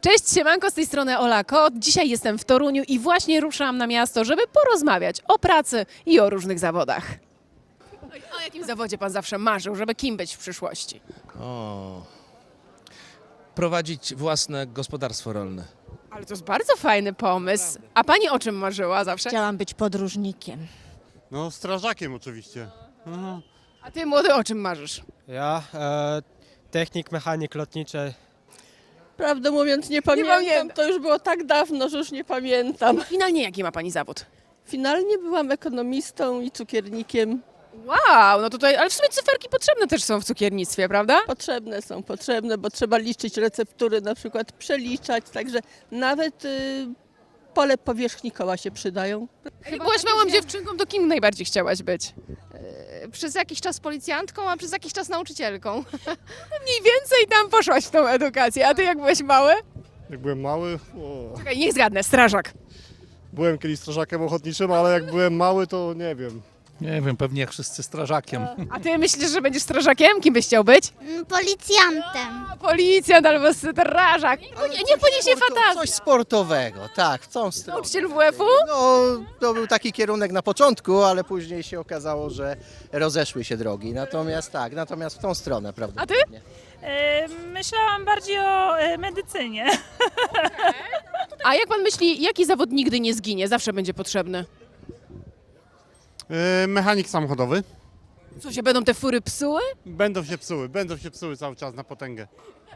Cześć, siemanko, z tej strony Ola Kot. Dzisiaj jestem w Toruniu i właśnie ruszam na miasto, żeby porozmawiać o pracy i o różnych zawodach. O jakim zawodzie pan zawsze marzył, żeby kim być w przyszłości? O. Prowadzić własne gospodarstwo rolne. Ale to jest bardzo fajny pomysł. A pani o czym marzyła zawsze? Chciałam być podróżnikiem. No, strażakiem oczywiście. Aha. A ty młody o czym marzysz? Ja, e, technik, mechanik lotniczy. Prawdę mówiąc, nie pamiętam. pamiętam. To już było tak dawno, że już nie pamiętam. Finalnie jaki ma pani zawód? Finalnie byłam ekonomistą i cukiernikiem. Wow, no tutaj, ale w sumie cyferki potrzebne też są w cukiernictwie, prawda? Potrzebne są, potrzebne, bo trzeba liczyć receptury, na przykład przeliczać, także nawet y, pole powierzchni koła się przydają. Jak byłaś małą dziewczynką, to kim najbardziej chciałaś być? Przez jakiś czas policjantką, a przez jakiś czas nauczycielką. Mniej więcej tam poszłaś w tą edukację. A ty jak byłeś mały? Jak byłem mały, o, Czekaj, niech zgadnę, strażak. byłem kiedyś strażakiem ochotniczym, ale jak byłem mały, to nie wiem. Nie wiem, pewnie jak wszyscy strażakiem. A ty myślisz, że będziesz strażakiem? Kim byś chciał być? Policjantem. A, Policjant albo strażak. Nie, nie poniesie fantazji. Coś sportowego, tak, w tą stronę. Nauczyciel WF-u? No, to był taki kierunek na początku, ale później się okazało, że rozeszły się drogi. Natomiast tak, natomiast w tą stronę, prawda? A ty? E, Myślałam bardziej o e, medycynie. A jak pan myśli, jaki zawód nigdy nie zginie, zawsze będzie potrzebny? E, mechanik samochodowy. Co się będą te fury psuły? Będą się psuły, będą się psuły cały czas na potęgę.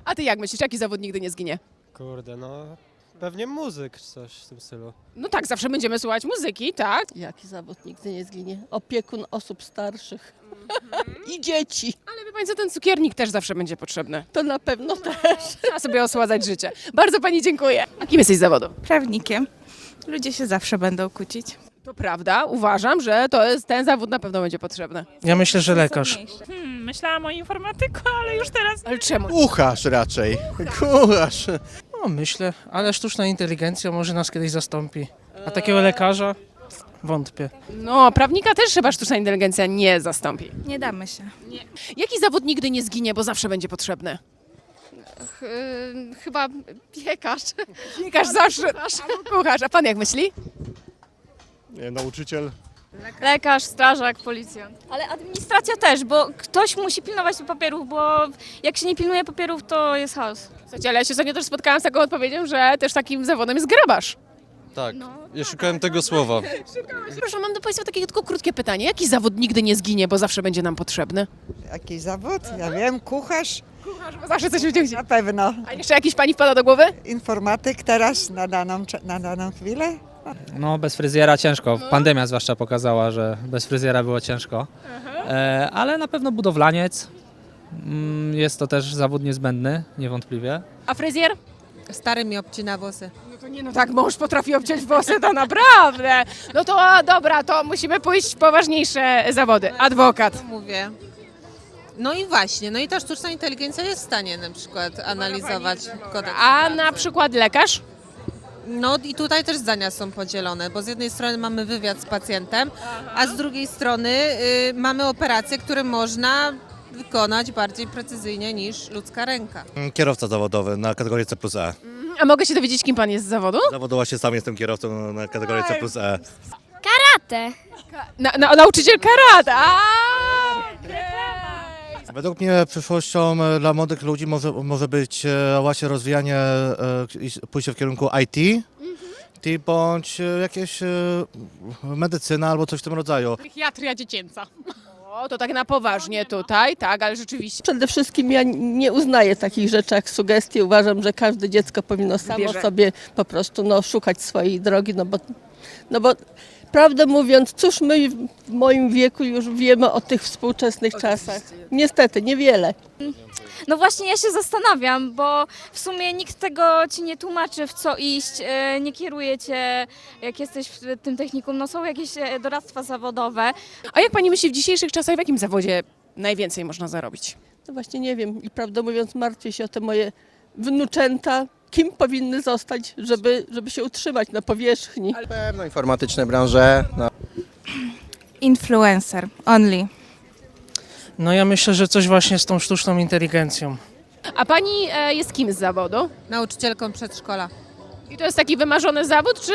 A ty jak myślisz, jaki zawód nigdy nie zginie? Kurde, no. Pewnie muzyk czy coś w tym stylu. No tak, zawsze będziemy słuchać muzyki, tak? Jaki zawód nigdy nie zginie? Opiekun osób starszych i dzieci. Ale wie pani co, ten cukiernik też zawsze będzie potrzebny. To na pewno też. Trzeba sobie osładzać życie. Bardzo pani dziękuję. A kim jesteś z zawodu? Prawnikiem. Ludzie się zawsze będą kłócić. To prawda, uważam, że to jest, ten zawód na pewno będzie potrzebny. Ja myślę, że lekarz. Hmm, myślałam o informatyku, ale już teraz Ale czemu? Kucharz raczej, kucharz. No myślę, ale sztuczna inteligencja może nas kiedyś zastąpi. A takiego lekarza? Wątpię. No, prawnika też chyba sztuczna inteligencja nie zastąpi. Nie damy się. Jaki zawód nigdy nie zginie, bo zawsze będzie potrzebny? Ch- y, chyba piekarz. Piekarz zawsze. Albo kucharz. A pan jak myśli? Nie, nauczyciel. Lekarz, strażak, policjant. Ale administracja też, bo ktoś musi pilnować tych papierów, bo jak się nie pilnuje papierów, to jest chaos. Słuchajcie, ale ja się ostatnio też spotkałam z taką odpowiedzią, że też takim zawodem jest grabarz. Tak, ja szukałem tego słowa. Proszę, mam do Państwa takie tylko krótkie pytanie. Jaki zawód nigdy nie zginie, bo zawsze będzie nam potrzebny? Jaki zawód? Ja wiem, kucharz Kucharz, bo zawsze coś będzie na pewno. A jeszcze jakiś Pani wpada do głowy? Informatyk teraz na daną, na daną chwilę. No bez fryzjera ciężko. Pandemia zwłaszcza pokazała, że bez fryzjera było ciężko. E, ale na pewno budowlaniec. Mm, Jest to też zawód niezbędny, niewątpliwie. A fryzjer? Stary mi obcina włosy. No to nie, no tak, mąż potrafi obciąć włosy, to naprawdę. No to a, dobra, to musimy pójść w poważniejsze zawody. Adwokat. Mówię. No i właśnie, no i ta sztuczna inteligencja jest w stanie na przykład analizować kodeks. A na przykład lekarz? No i tutaj też zdania są podzielone, bo z jednej strony mamy wywiad z pacjentem, a z drugiej strony y, mamy operacje, które można wykonać bardziej precyzyjnie niż ludzka ręka. Kierowca zawodowy na kategorii C plus E. A mogę się dowiedzieć, kim Pan jest z zawodu? Zawodowo się sam jestem kierowcą na kategorii C plus E. Na, na, nauczyciel karate. A, Według mnie przyszłością e, dla młodych ludzi może, może być e, właśnie rozwijanie, e, i pójście w kierunku IT, IT bądź jakieś medycyna albo coś w tym rodzaju. Psychiatria dziecięca. O, to tak na poważnie tutaj, tak, ale rzeczywiście. Przede wszystkim ja nie uznaję takich rzeczy jak sugestie. Uważam, że każde dziecko powinno samo Wybierze. sobie po prostu no, szukać swojej drogi, no bo, no bo prawdę mówiąc, cóż my w moim wieku już wiemy o tych współczesnych czasach. Niestety, niewiele. No właśnie ja się zastanawiam, bo w sumie nikt tego ci nie tłumaczy, w co iść, e, nie kieruje cię, jak jesteś w tym technikum. No są jakieś e, doradztwa zawodowe. A jak Pani myśli, w dzisiejszych czasach w jakim zawodzie najwięcej można zarobić? No właśnie nie wiem i prawdę mówiąc martwię się o te moje wnuczęta, kim powinny zostać, żeby, żeby się utrzymać na powierzchni. Pewno informatyczne branże, no, Influencer, only. No ja myślę, że coś właśnie z tą sztuczną inteligencją. A pani e, jest kim z zawodu? Nauczycielką przedszkola. I to jest taki wymarzony zawód, czy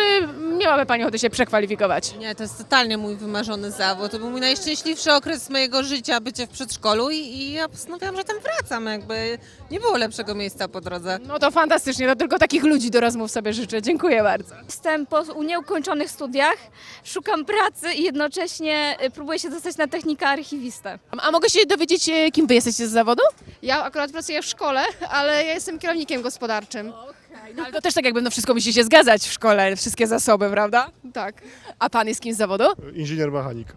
miałaby pani ochotę się przekwalifikować? Nie, to jest totalnie mój wymarzony zawód. To był mój najszczęśliwszy okres mojego życia, bycie w przedszkolu i, i ja postanowiłam, że tam wracam. Jakby nie było lepszego miejsca po drodze. No to fantastycznie, to tylko takich ludzi do rozmów sobie życzę. Dziękuję bardzo. Jestem po nieukończonych studiach, szukam pracy i jednocześnie y, próbuję się dostać na technika archiwistę. A mogę się dowiedzieć, e, kim wy jesteście z zawodu? Ja akurat pracuję w szkole, ale ja jestem kierownikiem gospodarczym. Ale to też tak jakby no wszystko musi się zgadzać w szkole, wszystkie zasoby, prawda? Tak. A pan jest kim z zawodu? Inżynier mechanik.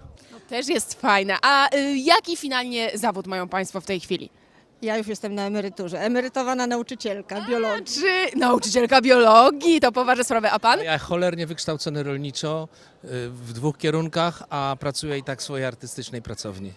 Też jest fajne. A y, jaki finalnie zawód mają państwo w tej chwili? Ja już jestem na emeryturze. Emerytowana nauczycielka biologii. Czy nauczycielka biologii, to poważne sprawy, a pan? Ja cholernie wykształcony rolniczo y, w dwóch kierunkach, a pracuję i tak w swojej artystycznej pracowni.